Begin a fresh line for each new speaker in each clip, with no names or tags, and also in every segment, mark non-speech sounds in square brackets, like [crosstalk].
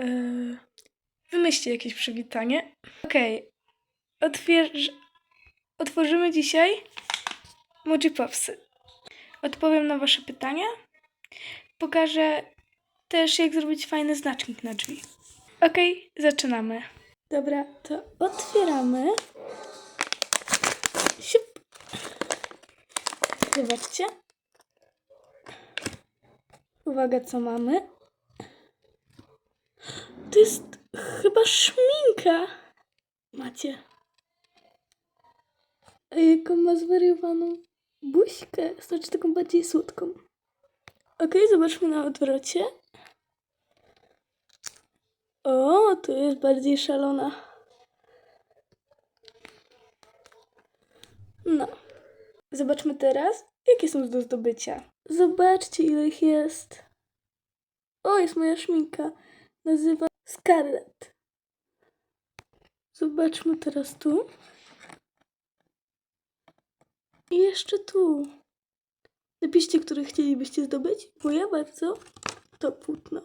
Yy, wymyślcie jakieś przywitanie. Okej. Otwierz... Otworzymy dzisiaj Moji. Odpowiem na wasze pytania. Pokażę też, jak zrobić fajny znacznik na drzwi. Okej, zaczynamy. Dobra, to otwieramy. Siup. Zobaczcie. Uwaga, co mamy. To jest chyba szminka. Macie. A jaką ma zwariowaną buźkę. Znaczy taką bardziej słodką. Okej, zobaczmy na odwrocie. O, tu jest bardziej szalona. No. Zobaczmy teraz, jakie są do zdobycia. Zobaczcie, ile ich jest. O, jest moja szminka. Nazywa Scarlett. Zobaczmy teraz tu. I jeszcze tu. Napiszcie, które chcielibyście zdobyć, bo ja bardzo to płótno.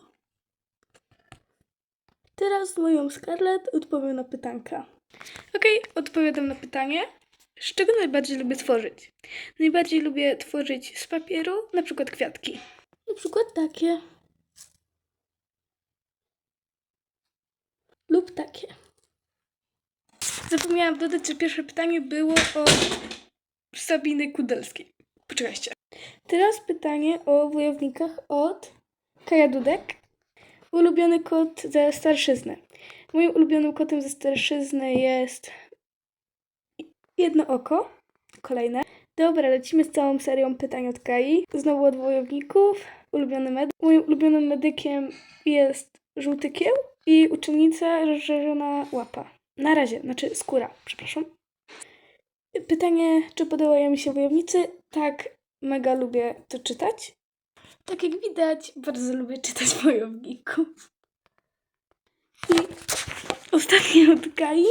Teraz z moją Scarlett odpowiem na pytanka. Okej, odpowiadam na pytanie. Z czego najbardziej lubię tworzyć? Najbardziej lubię tworzyć z papieru, na przykład kwiatki. Na przykład takie. Lub takie. Zapomniałam dodać, że pierwsze pytanie było o Sabiny Kudelskiej. Poczekajcie. Teraz pytanie o wojownikach od Kaja Dudek. Ulubiony kot ze starszyzny. Moim ulubionym kotem ze starszyzny jest jedno oko. Kolejne. Dobra, lecimy z całą serią pytań od Kai. Znowu od wojowników. Ulubiony medyk. Moim ulubionym medykiem jest żółty kieł i uczennica rozżarzona łapa. Na razie, znaczy skóra, przepraszam. Pytanie, czy podobają mi się wojownicy? Tak, mega lubię to czytać. Tak jak widać, bardzo lubię czytać [laughs] wojowników. I ostatnie od Kai.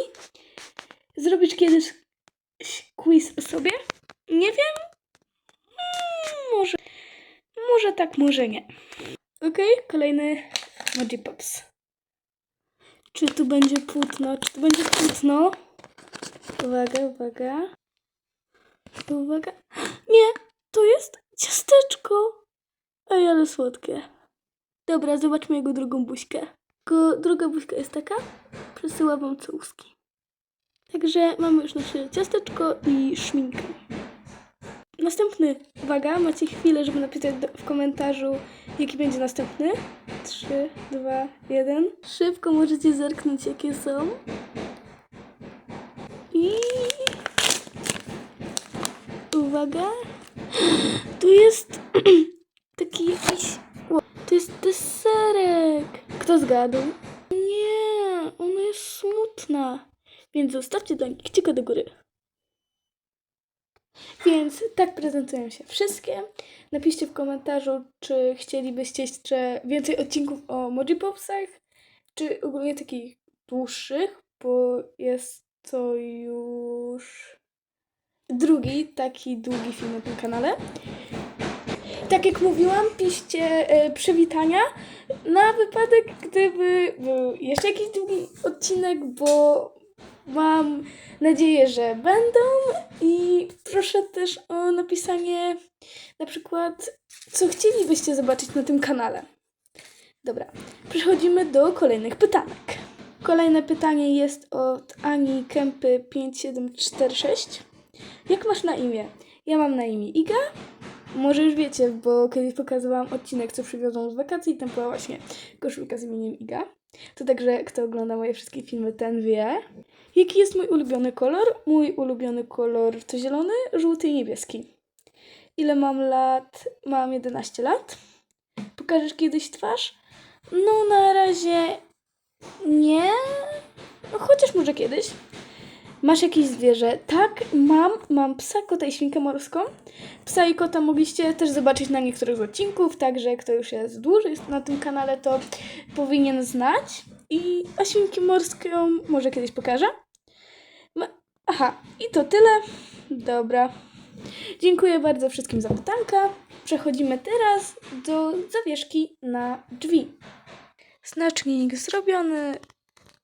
Zrobisz kiedyś quiz o sobie? Nie wiem. Mm, Może. Może tak, może nie. Okej, kolejny Moji Pops. Czy tu będzie płótno? Czy tu będzie płótno? Uwaga, uwaga. Uwaga. Nie, to jest ciasteczko. Ej, ale słodkie. Dobra, zobaczmy jego drugą buźkę. Tylko druga buźka jest taka. Przesyła wam całuski. Także mamy już nasze ciasteczko i szminkę. Następny, uwaga, macie chwilę, żeby napisać w komentarzu, jaki będzie następny. 3, 2, 1. Szybko możecie zerknąć, jakie są. I uwaga. Tu jest [clears throat] taki jakiś. To jest deserek. Kto zgadł? Nie, ona jest smutna. Więc zostawcie dla kciuka do góry. Więc tak prezentują się wszystkie. Napiszcie w komentarzu, czy chcielibyście jeszcze więcej odcinków o Moji Popsach, czy ogólnie takich dłuższych, bo jest to już drugi taki długi film na tym kanale. Tak jak mówiłam, piszcie e, przywitania na wypadek, gdyby był jeszcze jakiś długi odcinek, bo mam nadzieję, że będą i proszę też o napisanie na przykład, co chcielibyście zobaczyć na tym kanale. Dobra, przechodzimy do kolejnych pytanek. Kolejne pytanie jest od Ani Kępy 5746. Jak masz na imię? Ja mam na imię Iga. Może już wiecie, bo kiedyś pokazywałam odcinek, co przywiozłam z wakacji i tam była właśnie koszulka z imieniem Iga. To także, kto ogląda moje wszystkie filmy, ten wie. Jaki jest mój ulubiony kolor? Mój ulubiony kolor to zielony, żółty i niebieski. Ile mam lat? Mam 11 lat. Pokażesz kiedyś twarz? No na razie nie. No, chociaż może kiedyś. Masz jakieś zwierzę? Tak, mam. Mam psa, kota i świnkę morską. Psa i kota mogliście też zobaczyć na niektórych odcinków, także kto już jest dłużej na tym kanale, to powinien znać. I a świnkę morską może kiedyś pokażę. Aha, i to tyle. Dobra. Dziękuję bardzo wszystkim za pytanka. Przechodzimy teraz do zawieszki na drzwi. Znacznik zrobiony.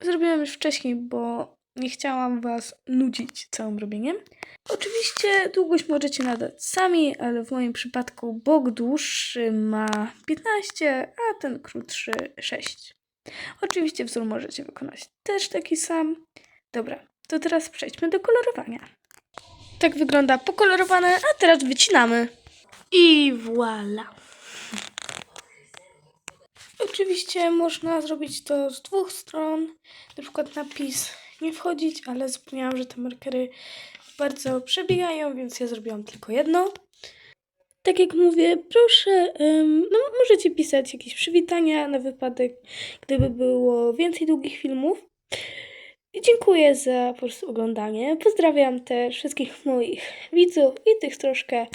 Zrobiłem już wcześniej, bo nie chciałam Was nudzić całym robieniem. Oczywiście długość możecie nadać sami, ale w moim przypadku bok dłuższy ma 15, a ten krótszy 6. Oczywiście wzór możecie wykonać też taki sam. Dobra, to teraz przejdźmy do kolorowania. Tak wygląda pokolorowane, a teraz wycinamy. I voilà. Oczywiście można zrobić to z dwóch stron. Na przykład napis nie wchodzić, ale zapomniałam, że te markery bardzo przebiegają, więc ja zrobiłam tylko jedno. Tak jak mówię, proszę, no możecie pisać jakieś przywitania na wypadek, gdyby było więcej długich filmów. Dziękuję za po prostu oglądanie. Pozdrawiam też wszystkich moich widzów i tych troszkę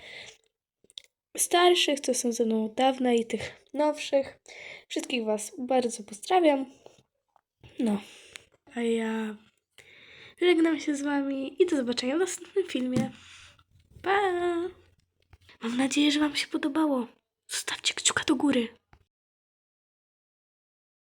starszych, co są ze mną od dawna i tych nowszych. Wszystkich Was bardzo pozdrawiam. No, a ja żegnam się z Wami i do zobaczenia w następnym filmie. Pa! Mam nadzieję, że Wam się podobało. Zostawcie kciuka do góry.